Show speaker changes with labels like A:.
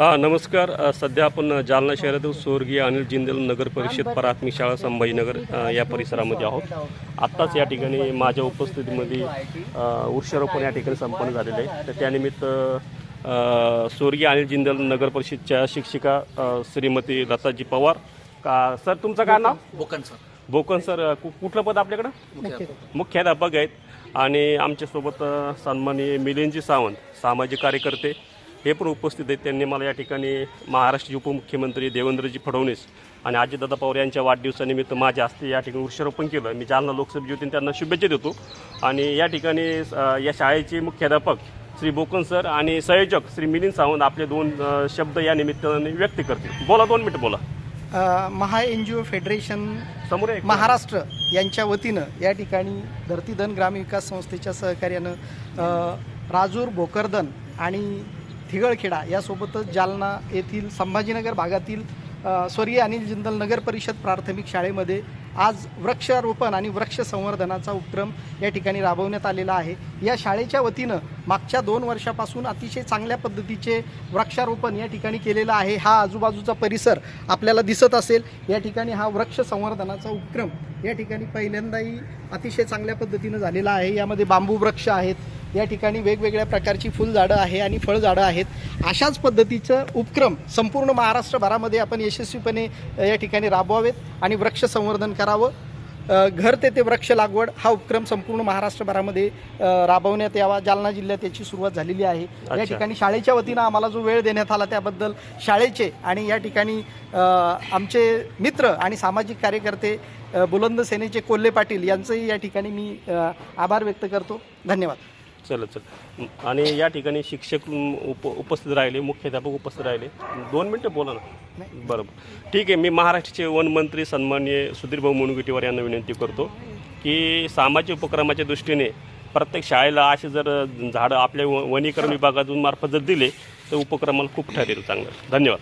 A: हा नमस्कार. सध्या आपण जालना शहरातील स्वर्गीय अनिल जिंदल नगर परिषद प्राथमिक शाळा संभाजीनगर या परिसरामध्ये आहोत. आत्ताच या ठिकाणी माझ्या उपस्थितीमध्ये वृक्षारोपण या ठिकाणी संपन्न झालेलं आहे. तर त्यानिमित्त स्वर्गीय अनिल जिंदल नगर परिषदच्या शिक्षिका श्रीमती लताजी पवार. का सर तुमचं काय नाव?
B: बोकन सर.
A: बोकन सर कुठलं पद आपल्याकडं? मुख्याध्यापक आहेत. आणि आमच्यासोबत सन्माननीय मिलिंदजी सावंत सामाजिक कार्यकर्ते हे पण उपस्थित आहेत. त्यांनी मला या ठिकाणी महाराष्ट्राचे उपमुख्यमंत्री देवेंद्रजी फडणवीस आणि अजितदादा पवार यांच्या वाढदिवसानिमित्त माझ्या हस्ते या ठिकाणी वृक्षारोपण केलं. मी जालना लोकसभेची वतीने त्यांना शुभेच्छा देतो. आणि या ठिकाणी या शाळेचे मुख्याध्यापक श्री बोकन सर आणि संयोजक श्री मिलिंद सावंत आपले दोन शब्द या निमित्ताने व्यक्त करतील. बोला दोन मिनिटं बोला.
C: महा एन जी ओ फेडरेशन
A: समोर.
C: महाराष्ट्र यांच्या वतीनं या ठिकाणी धरतीधन ग्रामविकास संस्थेच्या सहकार्यानं राजूर भोकरदन आणि थिगळखेडा यासोबतच जालना येथील संभाजीनगर भागातील स्वर्गीय अनिल जिंदल नगर परिषद प्राथमिक शाळेमध्ये आज वृक्षारोपण आणि वृक्ष संवर्धनाचा उपक्रम या ठिकाणी राबवण्यात आलेला आहे. या शाळेच्या वतीनं मागच्या दोन वर्षापासून अतिशय चांगल्या पद्धतीचे वृक्षारोपण या ठिकाणी केलेलं आहे. हा आजूबाजूचा परिसर आपल्याला दिसत असेल. या ठिकाणी हा वृक्ष संवर्धनाचा उपक्रम या ठिकाणी पहिल्यांदाही अतिशय चांगल्या पद्धतीनं झालेला आहे. यामध्ये बांबू वृक्ष आहेत या ठिकाणी वेगवेगळ्या प्रकारची फुलझाडं आहे आणि फळझाडं आहेत. अशाच पद्धतीचं उपक्रम संपूर्ण महाराष्ट्रभरामध्ये आपण यशस्वीपणे या ठिकाणी राबवावेत आणि वृक्ष संवर्धन करावं. घर तेथे वृक्ष लागवड हा उपक्रम संपूर्ण महाराष्ट्रभरामध्ये राबवण्यात यावा. जालना जिल्ह्यात याची सुरुवात झालेली आहे. या. ठिकाणी शाळेच्या वतीनं आम्हाला जो वेळ देण्यात आला त्याबद्दल शाळेचे आणि या ठिकाणी आमचे मित्र आणि सामाजिक कार्यकर्ते बुलंद सेनेचे कोल्हे पाटील यांचंही या ठिकाणी मी आभार व्यक्त करतो. धन्यवाद.
A: चल चल. आणि या ठिकाणी शिक्षक उप उपस्थित राहिले मुख्याध्यापक उपस्थित राहिले. दोन मिनटं बोला ना. बरोबर. ठीक आहे मी महाराष्ट्राचे वनमंत्री सन्माननीय सुधीरभाऊ मुनगटीवार यांना विनंती करतो की सामाजिक उपक्रमाच्या दृष्टीने प्रत्येक शाळेला असे जर झाडं आपल्या व- वनीकरण विभागातून मार्फत जर दिले तर उपक्रमाला खूप ठरेल चांगलं. धन्यवाद.